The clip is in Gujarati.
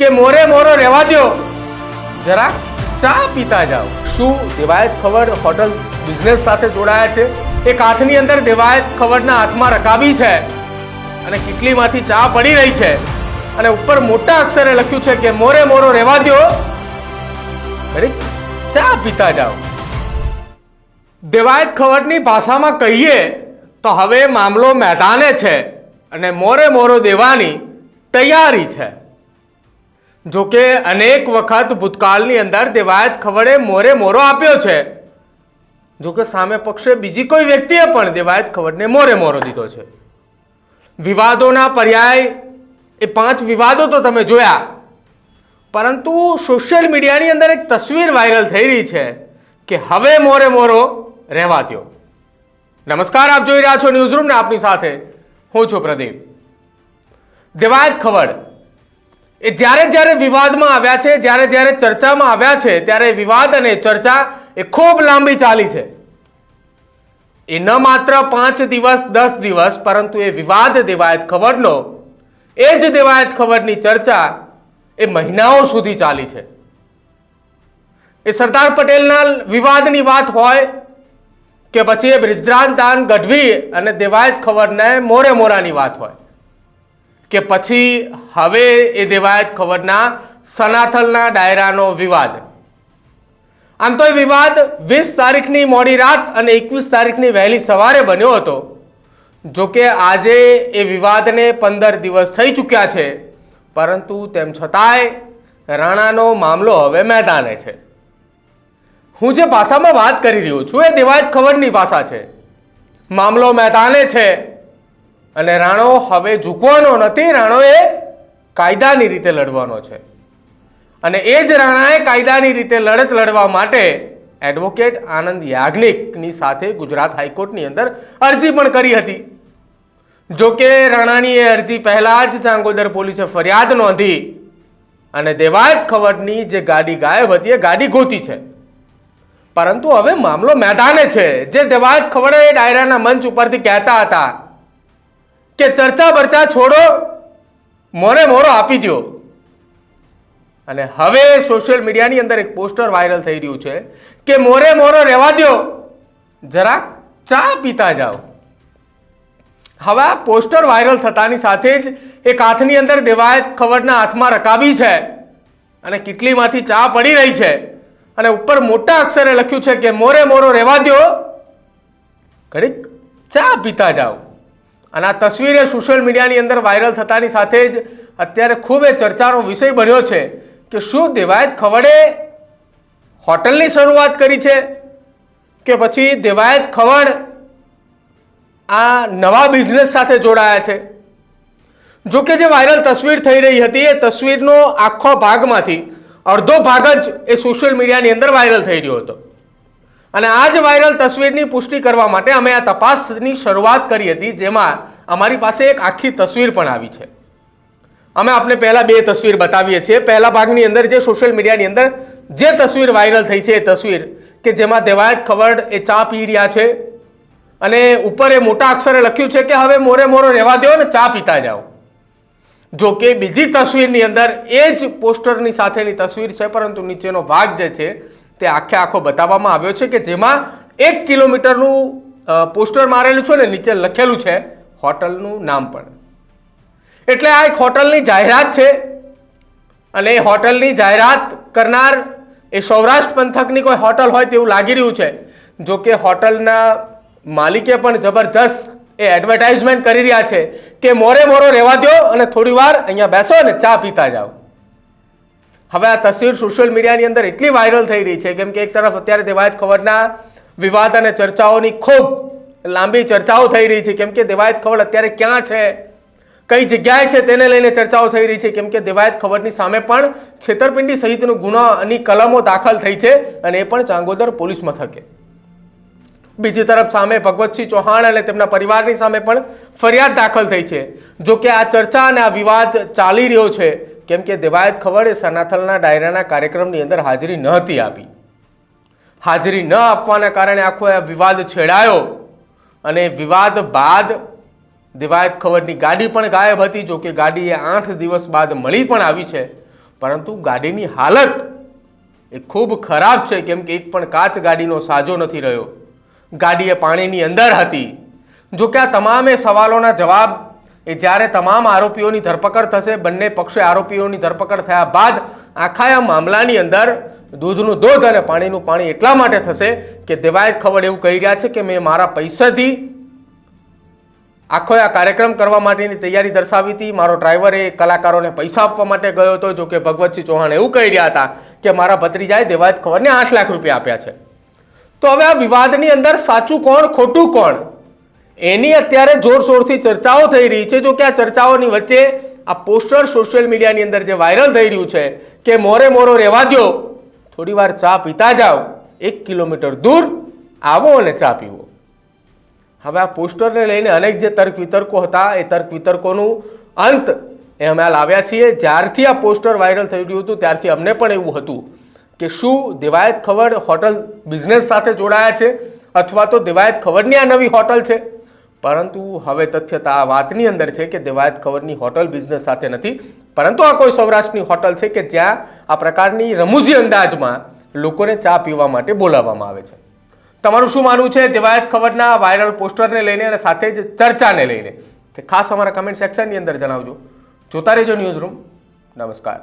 કે મોરે મોરો રહેવા દ્યો. જરા ચા પીતા જાઓ. શું દેવાયત ખબર હોટલ બિઝનેસ સાથે જોડાયા છે? એક હાથની અંદર દેવાયત ખબરના હાથમાં રકાબી છે અને કિટલીમાંથી ચા પડી રહી છે. અને ઉપર મોટા અક્ષરે લખ્યું છે કે મોરે મોરો રહેવા દ્યો. ઘડીક ચા પીતા જાઓ. દેવાયત ખવડની ભાષામાં કહીએ તો હવે મામલો મેદાને છે અને મોરે મોરો દેવાની તૈયારી છે. જો કે અનેક વખત ભૂતકાળની અંદર દેવાયત ખવડે મોરે મોરો આપ્યો છે. જો કે સામે પક્ષે બીજી કોઈ વ્યક્તિએ પણ દેવાયત ખવડને મોરે મોરો દીધો છે. વિવાદોના પર્યાય એ પાંચ વિવાદો તો તમે જોયા. પરંતુ સોશિયલ મીડિયાની અંદર એક તસવીર વાયરલ થઈ રહી છે કે હવે મોરે મોરો રહેવા દ્યો. નમસ્કાર, આપ જોઈ રહ્યા છો ન્યૂઝ રૂમ આપની સાથે હું છું પ્રદીપ. દેવાયત ખવડ એ જ્યારે જ્યારે વિવાદમાં આવ્યા છે, જ્યારે જ્યારે ચર્ચામાં આવ્યા છે, ત્યારે વિવાદ અને ચર્ચા એ ખૂબ લાંબી ચાલી છે. એ ન માત્ર પાંચ દિવસ, દસ દિવસ, પરંતુ એ વિવાદ દેવાયત ખબરનો, એ જ દેવાયત ખબરની ચર્ચા એ મહિનાઓ સુધી ચાલી છે. એ સરદાર પટેલના વિવાદની વાત હોય કે પછી એ બ્રિજરાજ ગઢવી અને દેવાયત ખબરને મોરે મોરાની વાત હોય. કે પછી હવે એ દેવાયત ખબરના સનાથલના ડાયરાનો વિવાદ. આમ તો એ વિવાદ વીસ તારીખની મોડી રાત અને એકવીસ તારીખની વહેલી સવારે બન્યો હતો. જો કે આજે એ વિવાદને પંદર દિવસ થઈ ચૂક્યા છે, પરંતુ તેમ છતાંય રાણાનો મામલો હવે મેદાને છે. હું જે ભાષામાં વાત કરી રહ્યો છું એ દેવાયત ખબરની ભાષા છે. મામલો મેદાને છે. અને રાણો હવે ઝૂકવાનો નથી, રાણોએ કાયદાની રીતે લડવાનો છે. અને એ જ રાણાએ કાયદાની રીતે લડત લડવા માટે એડવોકેટ આનંદ યાજ્ઞિકની સાથે ગુજરાત હાઈકોર્ટની અંદર અરજી પણ કરી હતી. જો કે રાણાની એ અરજી પહેલાં જ ચાંગોદર પોલીસે ફરિયાદ નોંધી અને દેવાયત ખબરની જે ગાડી ગાયબ હતી, એ ગાડી ગોતી છે. પરંતુ હવે મામલો મેદાને છે. જે દેવાયત ખબરે એ ડાયરાના મંચ ઉપરથી કહેતા હતા કે ચર્ચા બર્ચા છોડો, મોરે મોરો આપી દો અને હવે સોશિયલ મીડિયાની અંદર એક પોસ્ટર વાયરલ થઈ રહ્યું છે કે મોરે મોરો રહેવા દો જરાક ચા પીતા જાઓ. હવે આ પોસ્ટર વાયરલ થતાની સાથે જ એક હાથની અંદર દેવાયત ખબરના હાથમાં રકાબી છે અને કેટલીમાંથી ચા પડી રહી છે. અને ઉપર મોટા અક્ષરે લખ્યું છે કે મોરે મોરો રહેવા દો ઘડીક ચા પીતા જાઓ. અને આ તસવીર સોશિયલ મીડિયાની અંદર વાયરલ થતાની સાથે જ અત્યારે ખૂબ એ ચર્ચાનો વિષય બન્યો છે કે શું દેવાયત ખવડે હોટલની શરૂઆત કરી છે કે પછી દેવાયત ખવડ આ નવા બિઝનેસ સાથે જોડાયા છે. જો કે જે વાયરલ તસવીર થઈ રહી હતી એ તસવીરનો આખો ભાગમાંથી અડધો ભાગ જ એ સોશિયલ મીડિયાની અંદર વાયરલ થઈ રહ્યો હતો. અને આ જ વાયરલ તસવીરની પુષ્ટિ કરવા માટે અમે આ તપાસની શરૂઆત કરી હતી, જેમાં અમારી પાસે એક આખી તસવીર પણ આવી છે. અમે આપને પહેલાં બે તસવીર બતાવીએ છીએ. પહેલા ભાગની અંદર જે સોશિયલ મીડિયાની અંદર જે તસવીર વાયરલ થઈ છે એ તસવીર, કે જેમાં દેવાયત ખવડ એ ચા પી રહ્યા છે, અને ઉપર એ મોટા અક્ષરે લખ્યું છે કે હવે મોરે મોરો રહેવા દો ને ચા પીતા જાઓ. જો કે બીજી તસવીરની અંદર એ જ પોસ્ટરની સાથેની તસવીર છે, પરંતુ નીચેનો ભાગ જે છે તે આખે આખો બતાવવામાં આવ્યો છે કે જેમાં એક કિલોમીટરનું પોસ્ટર મારેલું છે ને નીચે લખેલું છે હોટલનું નામ પણ. એટલે આ એક હોટલની જાહેરાત છે અને એ હોટલની જાહેરાત કરનાર એ સૌરાષ્ટ્ર પંથકની કોઈ હોટલ હોય તેવું લાગી રહ્યું છે. જો કે હોટલના માલિકે પણ જબરજસ્ત એ એડવર્ટાઇઝમેન્ટ કરી રહ્યા છે કે મોરે મોરો રહેવા દો અને થોડી વાર અહીંયા બેસો અને ચા પીતા જાઓ. હવે આ તસવીર સોશિયલ મીડિયાની અંદર એટલી વાયરલ થઈ રહી છે, કેમ કે એક તરફ અત્યારે દેવાયત ખબરના વિવાદ અને ચર્ચાઓની ખૂબ લાંબી ચર્ચાઓ થઈ રહી છે, કેમ કે દેવાયત ખબર અત્યારે ક્યાં છે, કઈ જગ્યાએ છે તેને લઈને ચર્ચાઓ થઈ રહી છે, કેમ કે દેવાયત ખબરની સામે પણ છેતરપિંડી સહિતનો ગુનાની કલમો દાખલ થઈ છે અને એ પણ ચાંગોદર પોલીસ મથકે. બીજી તરફ સામે ભગવતસિંહ ચૌહાણ અને તેમના પરિવારની સામે પણ ફરિયાદ દાખલ થઈ છે. જો કે આ ચર્ચા અને આ વિવાદ ચાલી રહ્યો છે કેમ કે દેવાયત ખવડે સનાથલના ડાયરાના કાર્યક્રમની અંદર હાજરી ન હતી આપી. હાજરી ન આપવાના કારણે આખો આ વિવાદ છેડાયો અને વિવાદ બાદ દેવાયત ખવડની ગાડી પણ ગાયબ હતી, જો કે ગાડી એ આઠ દિવસ બાદ મળી પણ આવી છે. પરંતુ ગાડીની હાલત એ ખૂબ ખરાબ છે, કેમ કે એક પણ કાચ ગાડીનો સાજો નથી રહ્યો. ગાડી એ પાણીની અંદર હતી. જો કે આ તમામે સવાલોના જવાબ એ જ્યારે તમામ આરોપીઓની ધરપકડ થશે, બંને પક્ષે આરોપીઓની ધરપકડ થયા બાદ આખા મામલાની અંદર દૂધનું દૂધ અને પાણીનું પાણી એટલા માટે થશે કે દેવાયત ખબર એવું કહી રહ્યા છે કે મેં મારા પૈસાથી આખો આ કાર્યક્રમ કરવા માટેની તૈયારી દર્શાવી હતી. મારો ડ્રાઈવર એ કલાકારોને પૈસા આપવા માટે ગયો હતો, જો કે ભગવતસિંહ ચૌહાણ એવું કહી રહ્યા હતા કે મારા ભત્રીજાએ દેવાયત ખબરને આઠ લાખ રૂપિયા આપ્યા છે. તો હવે આ વિવાદની અંદર સાચું કોણ, ખોટું કોણ? એની અત્યારે જોરશોરથી ચર્ચાઓ થઈ રહી છે. જો કે આ ચર્ચાઓની વચ્ચે આ પોસ્ટર સોશિયલ મીડિયાની અંદર જે વાયરલ થઈ રહ્યું છે કે મોરે મોરો રહેવા દો થોડી વાર ચા પીતા જાઓ. એક કિલોમીટર દૂર આવો અને ચા પીવો. હવે આ પોસ્ટરને લઈને અનેક જે તર્ક વિતર્કો હતા, એ તર્ક વિતર્કોનું અંત એ અમે લાવ્યા છીએ. જ્યારથી આ પોસ્ટર વાયરલ થઈ રહ્યું હતું, ત્યારથી અમને પણ એવું હતું કે શું દેવાયત ખબર હોટલ બિઝનેસ સાથે જોડાયા છે, અથવા તો દેવાયત ખબરની આ નવી હોટલ છે? પરંતુ હવે તથ્યતા આ વાતની અંદર છે કે દેવાયત ખબરની હોટલ બિઝનેસ સાથે નથી, પરંતુ આ કોઈ સૌરાષ્ટ્રની હોટલ છે કે જ્યાં આ પ્રકારની રમૂજી અંદાજમાં લોકોને ચા પીવા માટે બોલાવવામાં આવે છે. તમારું શું માનવું છે? દેવાયત ખબરના વાયરલ પોસ્ટરને લઈને અને સાથે જ ચર્ચાને લઈને. તે ખાસ અમારા કમેન્ટ સેક્શનની અંદર જણાવજો. જોતા રહેજો ન્યૂઝ રૂમ નમસ્કાર.